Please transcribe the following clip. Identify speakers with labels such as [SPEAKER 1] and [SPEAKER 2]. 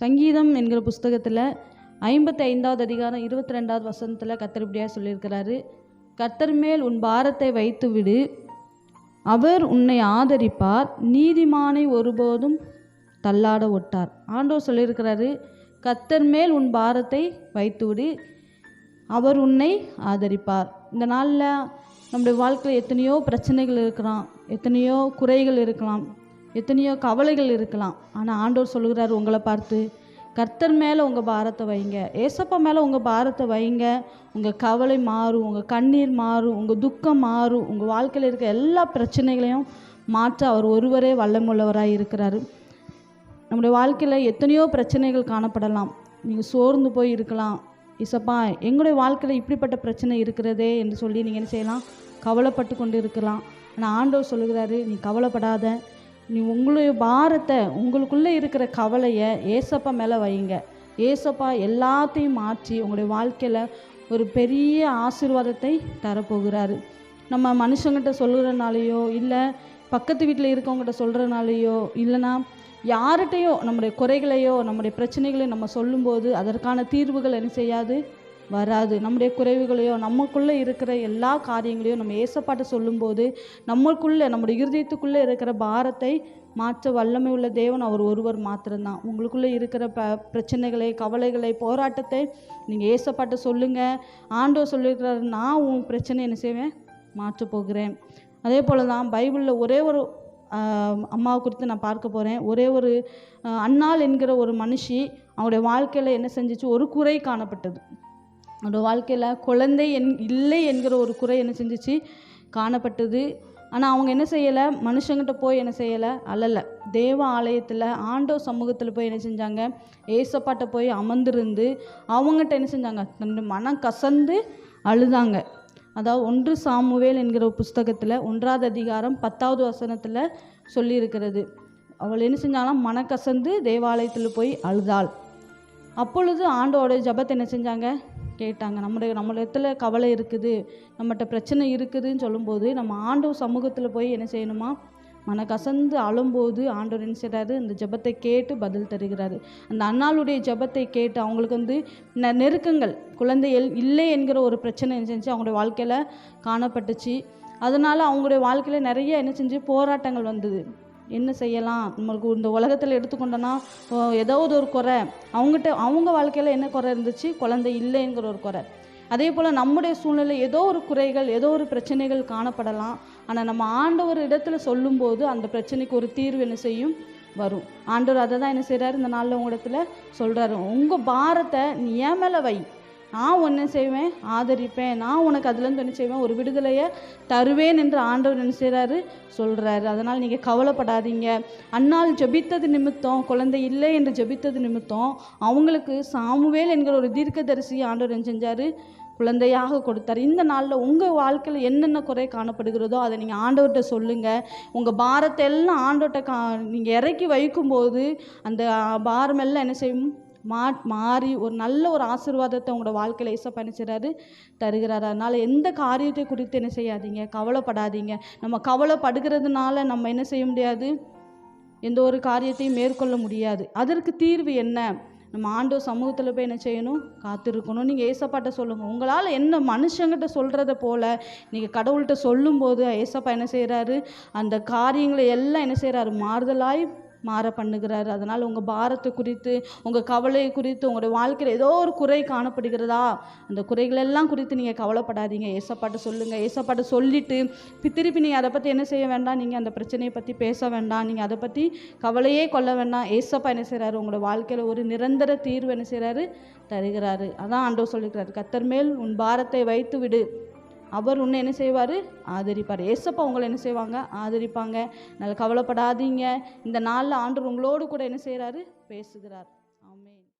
[SPEAKER 1] சங்கீதம் என்கிற புஸ்தகத்தில் ஐம்பத்தி ஐந்தாவது அதிகாரம் இருபத்தி ரெண்டாவது வசனத்தில் கர்த்தர் இப்படியாக சொல்லியிருக்கிறாரு கர்த்தர் மேல் உன் பாரத்தை வைத்து விடு அவர் உன்னை ஆதரிப்பார். நீதிமானை ஒருபோதும் தள்ளாட ஒட்டார். ஆண்டோர் சொல்லியிருக்கிறாரு கர்த்தர் மேல் உன் பாரத்தை வைத்து விடு அவர் உன்னை ஆதரிப்பார். இந்த நாளில் நம்முடைய வாழ்க்கையில் எத்தனையோ பிரச்சனைகள் இருக்கலாம் எத்தனையோ குறைகள் இருக்கலாம். எத்தனையோ கவலைகள் இருக்கலாம். ஆனால் ஆண்டவர் சொல்லுகிறார் உங்களை பார்த்து கர்த்தர் மேலே உங்கள் பாரத்தை வைங்க. ஏசப்பா மேலே உங்கள் பாரத்தை வைங்க. உங்கள் கவலை மாறும் உங்கள் கண்ணீர் மாறும் உங்கள் துக்கம் மாறும் உங்கள் வாழ்க்கையில் இருக்க எல்லா பிரச்சனைகளையும் மாற்ற அவர் ஒருவரே வல்லமுள்ளவராக இருக்கிறாரு. நம்முடைய வாழ்க்கையில் எத்தனையோ பிரச்சனைகள் காணப்படலாம். நீங்கள் சோர்ந்து போய் இருக்கலாம். இசப்பா எங்களுடைய வாழ்க்கையில் இப்படிப்பட்ட பிரச்சனை இருக்கிறதே என்று சொல்லி நீங்கள் என்ன செய்யலாம்? கவலைப்பட்டு கொண்டு இருக்கலாம். ஆனால் ஆண்டவர் சொல்லுகிறாரு நீ கவலைப்படாத. நீ உங்களுடைய பாரத்தை உங்களுக்குள்ளே இருக்கிற கவலையை ஏசப்பா மேலே வைங்க ஏசப்பா எல்லாத்தையும் மாற்றி உங்களுடைய வாழ்க்கையில் ஒரு பெரிய ஆசீர்வாதத்தை தரப்போகிறாரு. நம்ம மனுஷங்கிட்ட சொல்கிறனாலேயோ இல்லை பக்கத்து வீட்டில் இருக்கவங்ககிட்ட சொல்கிறனாலேயோ இல்லைன்னா யார்கிட்டையோ நம்முடைய குறைகளையோ நம்முடைய பிரச்சனைகளையோ நம்ம சொல்லும்போது அதற்கான தீர்வுகள் என்ன செய்யாது? வராது. நம்முடைய குறைவுகளையோ நமக்குள்ளே இருக்கிற எல்லா காரியங்களையும் நம்ம ஏசப்பாட்ட சொல்லும்போது நம்மளுக்குள்ளே நம்முடைய இருதயத்துக்குள்ளே இருக்கிற பாரத்தை மாற்ற வல்லமை உள்ள தேவன் அவர் ஒருவர் மாத்திரம்தான். உங்களுக்குள்ளே இருக்கிற ப பிரச்சனைகளை கவலைகளை போராட்டத்தை நீங்கள் ஏசப்பாட்ட சொல்லுங்கள் ஆண்டோ சொல்லியிருக்கிறாரு நான் உன் பிரச்சனை என்ன செய்வேன்? மாற்றப் போகிறேன். அதே போல் தான் பைபிளில் ஒரே ஒரு அம்மாவை குறித்து நான் பார்க்க போகிறேன் ஒரே ஒரு அண்ணாள் அன்னாள் என்கிற ஒரு மனுஷி அவங்களுடைய வாழ்க்கையில் என்ன செஞ்சுச்சு? ஒரு குறை காணப்பட்டது. அவனோட வாழ்க்கையில் குழந்தை என் இல்லை என்கிற ஒரு குறை என்ன செஞ்சுச்சு? காணப்பட்டது. ஆனால் அவங்க என்ன செய்யலை? மனுஷங்கிட்ட போய் என்ன செய்யலை? அழலை. தேவ ஆலயத்தில் ஆண்டோ சமூகத்தில் போய் என்ன செஞ்சாங்க? ஏசப்பாட்ட போய் அமர்ந்திருந்து அவங்ககிட்ட என்ன செஞ்சாங்க? தன்னுடைய மனம் கசந்து அழுதாங்க. அதாவது ஒன்று சாமுவேல் என்கிற ஒரு புஸ்தகத்தில் ஒன்றாவது அதிகாரம் பத்தாவது வசனத்தில் சொல்லியிருக்கிறது. அவள் என்ன செஞ்சாலும் மனக்கசந்து தேவாலயத்தில் போய் அழுதாள். அப்பொழுது ஆண்டோட ஜெபத்தை என்ன செஞ்சாங்க? கேட்டாங்க. நம்முடைய நம்மளிடத்துல கவலை இருக்குது நம்மகிட்ட பிரச்சனை இருக்குதுன்னு சொல்லும்போது நம்ம ஆண்டவர் சமூகத்தில் போய் என்ன செய்யணுமா? மனக்கசந்து அழும்போது ஆண்டவர் என்ன செய்கிறாரு இந்த ஜெபத்தை கேட்டு பதில் தருகிறாரு. அந்த அண்ணாளுடைய ஜெபத்தை கேட்டு அவங்களுக்கு வந்து நெ- நெருக்கங்கள் குழந்தைகள் இல்லை என்கிற ஒரு பிரச்சனை என்ன செஞ்சு அவங்களுடைய வாழ்க்கையில் காணப்பட்டுச்சு. அதனால் அவங்களுடைய வாழ்க்கையில் நிறைய என்ன செஞ்சு போராட்டங்கள் வந்தது. என்ன செய்யலாம்? நம்மளுக்கு இந்த உலகத்தில் எடுத்துக்கொண்டோன்னா ஏதாவது ஒரு குறை. அவங்ககிட்ட அவங்க வாழ்க்கையில் என்ன குறை இருந்துச்சு? குழந்தை இல்லைங்கிற ஒரு குறை. அதே போல் நம்முடைய சூழ்நிலை ஏதோ ஒரு குறைகள் ஏதோ ஒரு பிரச்சனைகள் காணப்படலாம். ஆனால் நம்ம ஆண்டவர் இடத்துல சொல்லும்போது அந்த பிரச்சனைக்கு ஒரு தீர்வு என்ன செய்யும்? வரும். ஆண்டவர் அதை தான் என்ன செய்கிறாரு இந்த நாளில் உங்களிடத்துல சொல்கிறாரு உங்கள் பாரத்தை நீ ஏன் மேலே வை. நான் ஒன்று செய்வேன் ஆதரிப்பேன். நான் உனக்கு அதுலேருந்து என்ன செய்வேன் ஒரு விடுதலையை தருவேன் என்று ஆண்டவர் என்ன செய்கிறாரு சொல்கிறாரு அதனால் நீங்கள் கவலைப்படாதீங்க. அன்னால் ஜெபித்தது நிமித்தம் குழந்தை இல்லை என்று ஜெபித்தது நிமித்தம் அவங்களுக்கு சாமுவேல் என்கிற ஒரு தீர்க்கதரிசி ஆண்டவர் என்ன செஞ்சார்? குழந்தையாக கொடுத்தார். இந்த நாளில் உங்கள் வாழ்க்கையில் என்னென்ன குறை காணப்படுகிறதோ அதை நீங்கள் ஆண்டவர்கிட்ட சொல்லுங்கள் உங்கள் பாரத்தை எல்லாம் ஆண்டவர்கிட்ட கா நீங்கள் இறக்கி வைக்கும்போது அந்த பாரமெல்லாம் என்ன செய்யும்? மா மாறி ஒரு நல்ல ஒரு ஆசீர்வாதத்தை உங்களோட வாழ்க்கையில் ஏசப்பா என்ன செய்கிறாரு தருகிறாரு. அதனால் எந்த காரியத்தை குறித்து என்ன செய்யாதீங்க? கவலைப்படாதீங்க. நம்ம கவலைப்படுகிறதுனால நம்ம என்ன செய்ய முடியாது? எந்த ஒரு காரியத்தையும் மேற்கொள்ள முடியாது. அதற்கு தீர்வு என்ன? நம்ம ஆண்டோ சமூகத்தில் போய் என்ன செய்யணும்? காத்திருக்கணும். நீங்கள் ஏசப்பாட்ட சொல்லுங்கள் உங்களால் என்ன மனுஷங்கிட்ட சொல்கிறத போல் நீங்கள் கடவுள்கிட்ட சொல்லும்போது ஏசப்பா என்ன செய்கிறாரு அந்த காரியங்களை எல்லாம் என்ன செய்கிறாரு மாறுதலாய் மாற பண்ணுகிறாரு. அதனால் உங்கள் பாரத்தை குறித்து உங்கள் கவலை குறித்து உங்களுடைய வாழ்க்கையில் ஏதோ ஒரு குறை காணப்படுகிறதா? அந்த குறைகளெல்லாம் குறித்து நீங்கள் கவலைப்படாதீங்க. ஏசப்பாட்ட சொல்லுங்கள் ஏசப்பாட்ட சொல்லிவிட்டு திருப்பி நீங்கள் அதை பற்றி என்ன செய்ய வேண்டாம்? நீங்கள் அந்த பிரச்சனையை பற்றி பேச வேண்டாம். நீங்கள் அதை பற்றி கவலையே கொள்ள வேண்டாம். ஏசப்பா என்ன செய்கிறாரு உங்களோட வாழ்க்கையில் ஒரு நிரந்தர தீர்வு என்ன செய்கிறாரு தருகிறாரு. அதான் ஆண்டவர் சொல்லிக்கிறார் கத்தர் மேல் உன் பாரத்தை வைத்து விடு அவர் உன்னை என்ன செய்வார்? ஆதரிப்பார். ஏசப்பா உங்களை என்ன செய்வாங்க? ஆதரிப்பாங்க. நல்ல கவலைப்படாதீங்க. இந்த நாளில் ஆண்டவர் உங்களோடு கூட என்ன செய்கிறாரு பேசுகிறார்.